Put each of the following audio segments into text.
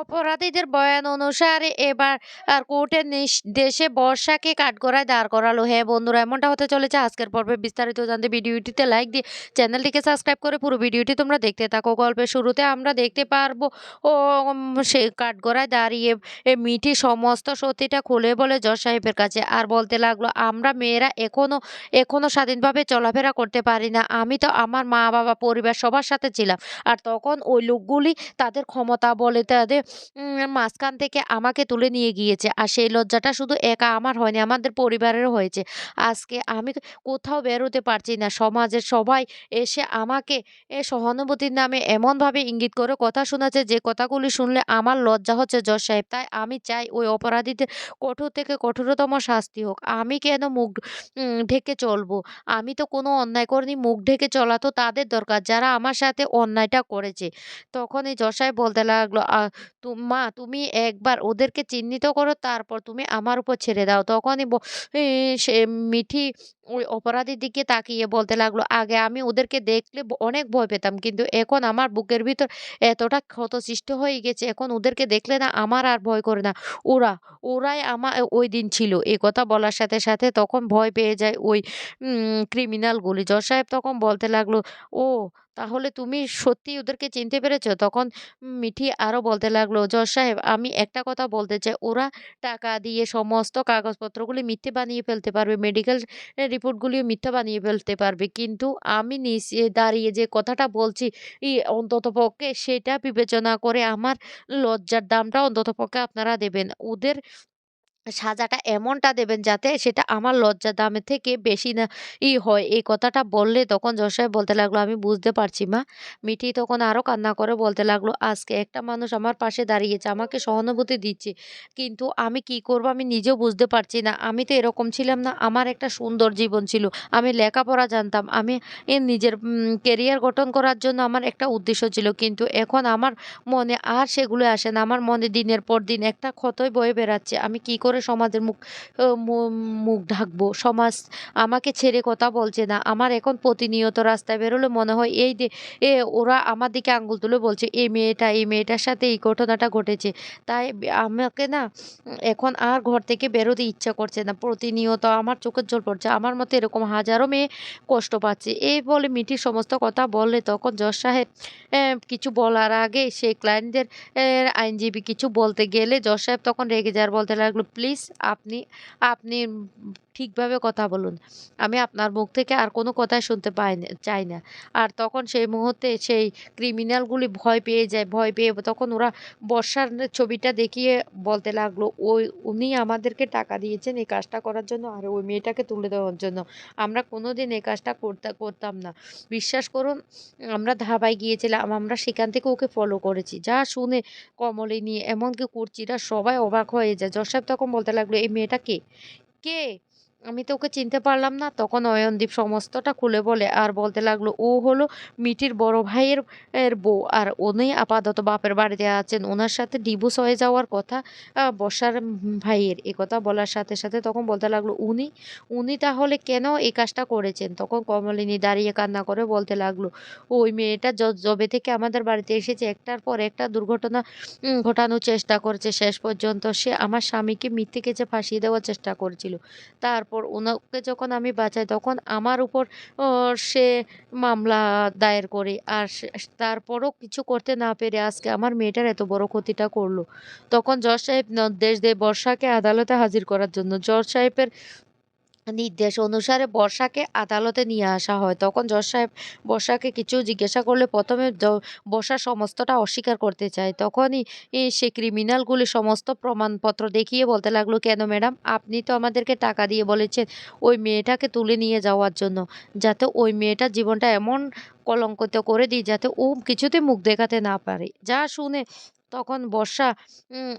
অপরাধীদের বয়ান অনুসারে এবার আর কোর্টের দেশে বর্ষাকে কাঠগড়ায় দাঁড় করালো। হ্যাঁ বন্ধুরা, এমনটা হতে চলেছে। আজকের পর্বে বিস্তারিত জানতে ভিডিওটিতে লাইক দিয়ে চ্যানেলটিকে সাবস্ক্রাইব করে পুরো ভিডিওটি তোমরা দেখতে থাকো। গল্পের শুরুতে আমরা দেখতে পারব, ও সে কাঠগড়ায় দাঁড়িয়ে মিঠি সমস্ত সত্যিটা খুলে বলে জজ সাহেবের কাছে। আর বলতে লাগল, আমরা মেয়েরা এখনও এখনও স্বাধীনভাবে চলাফেরা করতে পারি না। আমি তো আমার মা বাবা পরিবার সবার সাথে ছিলাম। আর তখন ওই লোকগুলি তাদের ক্ষমতা বলে তাদের মাঝখান থেকে আমাকে তুলে নিয়ে গিয়েছে। আর সেই লজ্জাটা শুধু একা আমার হয়নি আমাদের পরিবারেরও হয়েছে। আজকে আমি কোথাও বেরোতে পারছি না। সমাজের সবাই এসে আমাকে এ সহানুভূতির নামে এমনভাবে ইঙ্গিত করে কথা শোনাচ্ছে যে কথাগুলি শুনলে আমার লজ্জা হচ্ছে জজ সাহেব। তাই আমি চাই ওই অপরাধীদের কঠোর থেকে কঠোরতম শাস্তি হোক। আমি কেন মুখ ঢেকে চলবো? আমি তো কোনো অন্যায় করিনি মুখ ঢেকে চলা তো তাদের দরকার। যারা আমার সাথে অন্যায়টা করেছে তখন এই জজ সাহেব বলতে লাগল "আ, তু মা তুমি একবার ওদেরকে চিহ্নিত করো, তারপর তুমি আমার উপর ছেড়ে দাও। তখনই সে মিঠি ওই অপরাধীর দিকে তাকিয়ে বলতে লাগল, আগে আমি ওদেরকে দেখলে অনেক ভয় পেতাম, কিন্তু এখন আমার বুকের ভিতর এতটা ক্ষত সৃষ্টি হয়ে গেছে, এখন ওদেরকে দেখলে না আমার আর ভয় করে না। ওরা, ওরাই আমার ওই দিন ছিল। এ কথা বলার সাথে সাথে তখন ভয় পেয়ে যায় ওই ক্রিমিনালগুলি জজ সাহেব তখন বলতে লাগল, ও তাহলে তুমি সত্যি ওদেরকে চিনতে পেরেছ? তখন মিঠি আরও বলতে লাগল, জজ সাহেব, আমি একটা কথা বলতে চাই। ওরা টাকা দিয়ে সমস্ত কাগজপত্রগুলি মিথ্যে বানিয়ে ফেলতে পারবে মেডিকেল রিপোর্টগুলিও মিথ্যা বানিয়ে ফেলতে পারবে। কিন্তু আমি নিচে দাঁড়িয়ে যে কথাটা বলছি অন্তত পক্ষে সেটা বিবেচনা করে আমার লজ্জার দামটা অন্তত পক্ষে আপনারা দেবেন। ওদের সাজাটা এমনটা দেবেন যাতে সেটা আমার লজ্জা দামের থেকে বেশি না ই হয়। এই কথাটা বললে তখন জজ বলতে লাগল, আমি বুঝতে পারছি মা। মিঠি তখন আরও কান্না করে বলতে লাগল, আজকে একটা মানুষ আমার পাশে দাঁড়িয়েছে, আমাকে সহানুভূতি দিচ্ছে। কিন্তু আমি কি করব আমি নিজেও বুঝতে পারছি না। আমি তো এরকম ছিলাম না। আমার একটা সুন্দর জীবন ছিল। আমি লেখাপড়া জানতাম। আমি নিজের কেরিয়ার গঠন করার জন্য আমার একটা উদ্দেশ্য ছিল। কিন্তু এখন আমার মনে আর সেগুলো আসে না। আমার মনে দিনের পর দিন একটা ক্ষতই বয়ে বেড়াচ্ছে। আমি কি করে সমাজের মুখ মুখ ঢাকবো। সমাজ আমাকে ছেড়ে কথা বলছে না। আমার এখন প্রতিনিয়ত রাস্তায় বেরোলে মনে হয় এই যে, এ, ওরা আমার দিকে আঙ্গুল তুলে বলছে, এই মেয়েটা, এই মেয়েটার সাথে এই ঘটনাটা ঘটেছে। তাই আমাকে না, এখন আর ঘর থেকে বেরোতে ইচ্ছা করছে না। প্রতিনিয়ত আমার চোখের জল পড়ছে। আমার মতো এরকম হাজারো মেয়ে কষ্ট পাচ্ছে। এই বলে মিঠির সমস্ত কথা বললে তখন জজ সাহেব কিছু বলার আগে সেই ক্লায়েন্টদের আইনজীবী কিছু বলতে গেলে জজ সাহেব তখন রেগে যাওয়ার বলতে লাগল প্লিজ আপনি আপনি উম ঠিকভাবে কথা বলুন। আমি আপনার মুখ থেকে আর কোনো কথাই শুনতে পাই না, চাই না। আর তখন সেই মুহূর্তে সেই ক্রিমিনালগুলি ভয় পেয়ে যায়, ভয় পেয়ে তখন ওরা বর্ষার ছবিটা দেখিয়ে বলতে লাগল, ওই উনি আমাদেরকে টাকা দিয়েছেন এই কাজটা করার জন্য আর ওই মেয়েটাকে তুলে দেওয়ার জন্য। আমরা কোনোদিন এই কাজটা করতে, করতাম না। বিশ্বাস করুন, আমরা ধাবায় গিয়েছিলাম, আমরা সেখান থেকে ওকে ফলো করেছি। যা শুনে কমলে নিয়ে, এমনকি কুর্চিরা সবাই অবাক হয়ে যায়। জজ সাহেব তখন বলতে লাগল, এই মেয়েটা কে? কে? আমি তো ওকে চিনতে পারলাম না। তখন অয়নদীপ সমস্তটা খুলে বলে, আর বলতে লাগল, ও হলো মিটির বড় ভাইয়ের, এর বউ, আর উনি আপাতত বাপের বাড়িতে আছেন। ওনার সাথে ডিভোর্স হয়ে যাওয়ার কথা বসার ভাইয়ের। এ কথা বলার সাথে সাথে তখন বলতে লাগল, উনি উনি তাহলে কেন এই কাজটা করেছেন? তখন কমলিনী দাঁড়িয়ে কান্না করে বলতে লাগল, ওই মেয়েটা যবে থেকে আমাদের বাড়িতে এসেছে, একটার পর একটা দুর্ঘটনা ঘটানোর চেষ্টা করেছে। শেষ পর্যন্ত সে আমার স্বামীকে মিথ্যে কেচে ফাঁসিয়ে দেওয়ার চেষ্টা করেছিল। তারপর ওনাকে যখন আমি বাঁচাই, তখন আমার উপর সে মামলা দায়ের করে। আর তারপরও কিছু করতে না পেরে আজকে আমার মেয়েটার এত বড় ক্ষতিটা করল। তখন জজ সাহেব নির্দেশ দেয় বর্ষাকে আদালতে হাজির করার জন্য, জজ সাহেবের নির্দেশ অনুসারে বর্ষাকে আদালতে নিয়ে আসা হয়। তখন জজ সাহেব বর্ষাকে কিছু জিজ্ঞাসা করলে প্রথমে বর্ষা সমস্তটা অস্বীকার করতে চায়। তখনই সে ক্রিমিনালগুলি সমস্ত প্রমাণপত্র দেখিয়ে বলতে লাগল, কেন ম্যাডাম, আপনি তো আমাদেরকে টাকা দিয়ে বলেছেন ওই মেয়েটাকে তুলে নিয়ে যাওয়ার জন্য, যাতে ওই মেয়েটার জীবনটা এমন কলঙ্কিত করে দিই, যাতে ও কিছুতে মুখ দেখাতে না পারে। যা শুনে তখন বর্ষা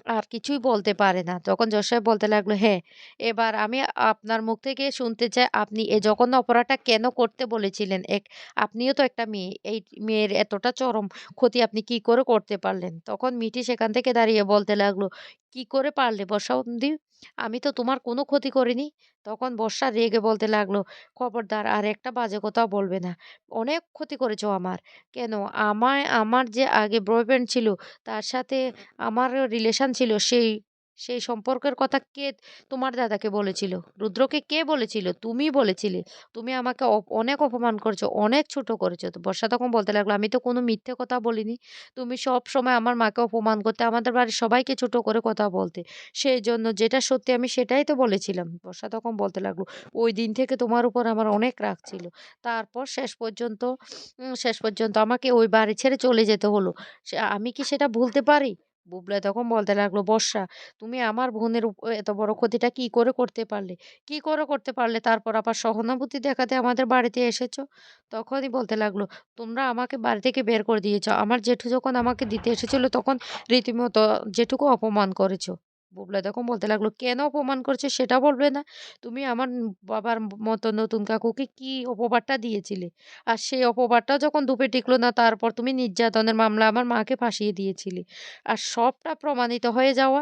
আর কিছুই বলতে পারে না। তখন জজ সাহেব বলতে লাগল হ্যাঁ এবার আমি আপনার মুখ থেকে শুনতে চাই, আপনি এ যখন অপরাধটা কেন করতে বলেছিলেন? এক, আপনিও তো একটা মেয়ে, এই মেয়ের এতটা চরম ক্ষতি আপনি কি করে করতে পারলেন? তখন মিঠি সেখান থেকে দাঁড়িয়ে বলতে লাগল কি করে পারলে বর্ষাবন্দি? আমি তো তোমার কোনো ক্ষতি করিনি। তখন বর্ষা রেগে বলতে লাগল, খবরদার আর একটা বাজে কথাও বলবে না। অনেক ক্ষতি করেছ আমার। কেন? আমায় আমার যে আগে বয়ফ্রেন্ড ছিল তার সাথে আমারও রিলেশন ছিল সেই সেই সম্পর্কের কথা কে তোমার দাদাকে বলেছিল? রুদ্রকে কে বলেছিল? তুমি বলেছিলে। তুমি আমাকে অনেক অপমান করেছ, অনেক ছোট করেছ। তো বর্ষা তখন বলতে লাগল, আমি তো কোনো মিথ্যে কথা বলিনি। তুমি সবসময় আমার মাকে অপমান করতে, আমাদের বাড়ির সবাইকে ছোট করে কথা বলতে। সেই জন্য যেটা সত্যি আমি সেটাই তো বলেছিলাম। বর্ষা তখন বলতে লাগল, ওই দিন থেকে তোমার উপর আমার অনেক রাগ ছিল। তারপর শেষ পর্যন্ত শেষ পর্যন্ত আমাকে ওই বাড়ি ছেড়ে চলে যেতে হলো। আমি কি সেটা ভুলতে পারি? বুবলাই তখন বলতে লাগল, বর্ষা তুমি আমার বোনের এত বড় ক্ষতিটা কি করে করতে পারলে? কি করে করতে পারলে? তারপর আবার সহানুভূতি দেখাতে আমাদের বাড়িতে এসেছ? তখনই বলতে লাগল, তোমরা আমাকে বাড়ি থেকে বের করে দিয়েছ। আমার জেঠু যখন আমাকে দিতে এসেছিল তখন রীতিমতো জেঠুকে অপমান করেছ। বুবলাই তখন বলতে লাগল, কেন অপমান করছে সেটা বলবে না? তুমি আমার বাবার মতো নতুন কাকুকে কি অপবাদটা দিয়েছিলে? আর সেই অপবাদটা যখন ধুপে টিকলো না তারপর তুমি নির্যাতনের মামলা আমার মাকে ফাঁসিয়ে দিয়েছিলে। আর সবটা প্রমাণিত হয়ে যাওয়া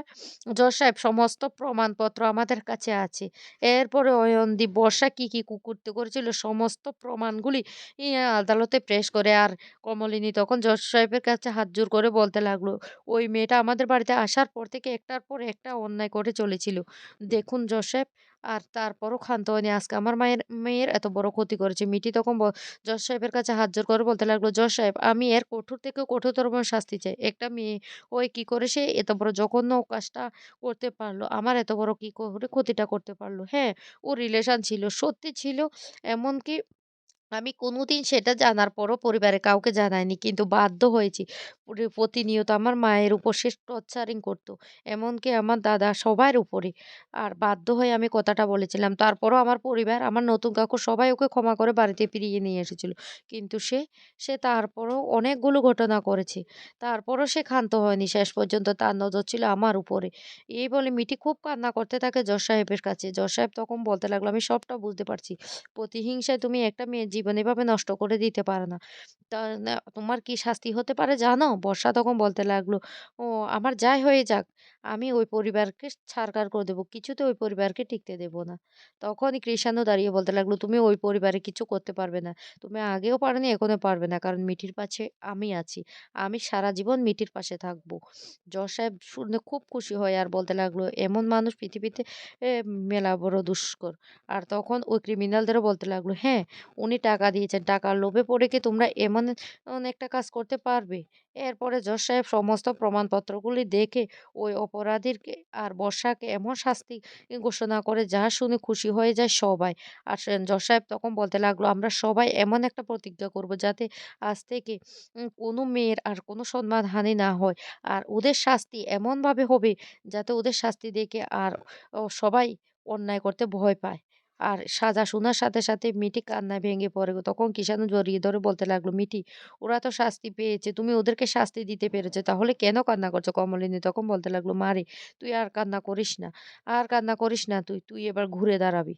জজ সাহেব সমস্ত প্রমাণপত্র আমাদের কাছে আছে। এরপরে অয়নদীপ বর্ষা কি, কি কুকীর্তি করেছিল সমস্ত প্রমাণগুলি আদালতে পেশ করে আর কমলিনী তখন জজ সাহেবের কাছে হাত জোড় করে বলতে লাগল, ওই মেয়েটা আমাদের বাড়িতে আসার পর থেকে একটার পর একটা অন্যায় করে চলেছিল। দেখুন সাহেব আর তারপরও ক্ষান্ত হয়নি। আজকে আমার মায়ের মেয়ের এত বড় ক্ষতি করেছে। মিটি তখন জজ সাহেবের কাছে হাত জোড় করে বলতে লাগল, জজ সাহেব আমি এর কঠোর থেকে কঠোরতম শাস্তি চাই। একটা মেয়ে ওই কি করে সে এত বড় জঘন্য কাজটা করতে পারল? আমার এত বড় কি করে ক্ষতিটা করতে পারল? হ্যাঁ, ও রিলেশান ছিল, সত্যি ছিল। এমনকি আমি কোনোদিন সেটা জানার পরও পরিবারের কাউকে জানাইনি। কিন্তু বাধ্য হয়েছি। পুরি প্রতিনিয়ত আমার মায়ের উপর সে টর্চারিং করতো এমনকি আমার দাদা সবার উপরে। আর বাধ্য হয়ে আমি কথাটা বলেছিলাম। তারপরও আমার পরিবার, আমার নতুন কাকু সবাই ওকে ক্ষমা করে বাড়িতে ফিরিয়ে নিয়ে এসেছিল। কিন্তু সে, সে তারপরও অনেকগুলো ঘটনা করেছে। তারপরও সে ক্ষান্ত হয়নি। শেষ পর্যন্ত তার নজর ছিল আমার উপরে। এই বলে মিটি খুব কান্না করতে থাকে জজ সাহেবের কাছে। জজ সাহেব তখন বলতে লাগল, আমি সবটা বুঝতে পারছি। প্রতিহিংসায় তুমি একটা মেয়ের জীবন এভাবে নষ্ট করে দিতে পারে না। তা তোমার কি শাস্তি হতে পারে জানো? বর্ষা তখন বলতে লাগল, ও আমার যাই হয়ে যাক, আমি ওই পরিবারকে ছারখার করে দেবো কিছুতে ওই পরিবারকে টিকতে দেবো না। তখনই কৃষাণু দাঁড়িয়ে বলতে লাগল, তুমি ওই পরিবারে কিছু করতে পারবে না। তুমি আগেও পারোনি, এখনও পারবে না। কারণ মিটির পাশে আমি আছি। আমি সারা জীবন মিটির পাশে থাকব। জজ সাহেব শুনে খুব খুশি হয় আর বলতে লাগল, এমন মানুষ পৃথিবীতে মেলা বড় দুষ্কর। আর তখন ওই ক্রিমিনালদেরও বলতে লাগল, হ্যাঁ, উনি টাকা দিয়েছেন। টাকার লোভে পড়ে কি তোমরা এমন একটা কাজ করতে পারবে? এরপরে জজ সাহেব সমস্ত প্রমাণপত্রগুলি দেখে ওই অপরাধীরকে আর বর্ষাকে এমন শাস্তি ঘোষণা করে যা শুনে খুশি হয়ে যায় সবাই। আর জজ সাহেব তখন বলতে লাগল, আমরা সবাই এমন একটা প্রতিজ্ঞা করব যাতে আজ থেকে কোনো মেয়ের আর কোনো সম্মানহানি না হয়। আর ওদের শাস্তি এমনভাবে হবে যাতে ওদের শাস্তি দেখে আর সবাই অন্যায় করতে ভয় পায়। আর সাজা শোনার সাথে, সাথে মিটি কান্নায় ভেঙে পড়ে। তখন কিষাণু জড়িয়ে ধরে বলতে লাগল, মিটি ওরা তো শাস্তি পেয়েছে। তুমি ওদেরকে শাস্তি দিতে পেরেছ। তাহলে কেন কান্না করছ? কমলিনী তখন বলতে লাগল, মারে তুই আর কান্না করিস না। আর কান্না করিস না তুই। তুই এবার ঘুরে দাঁড়াবি।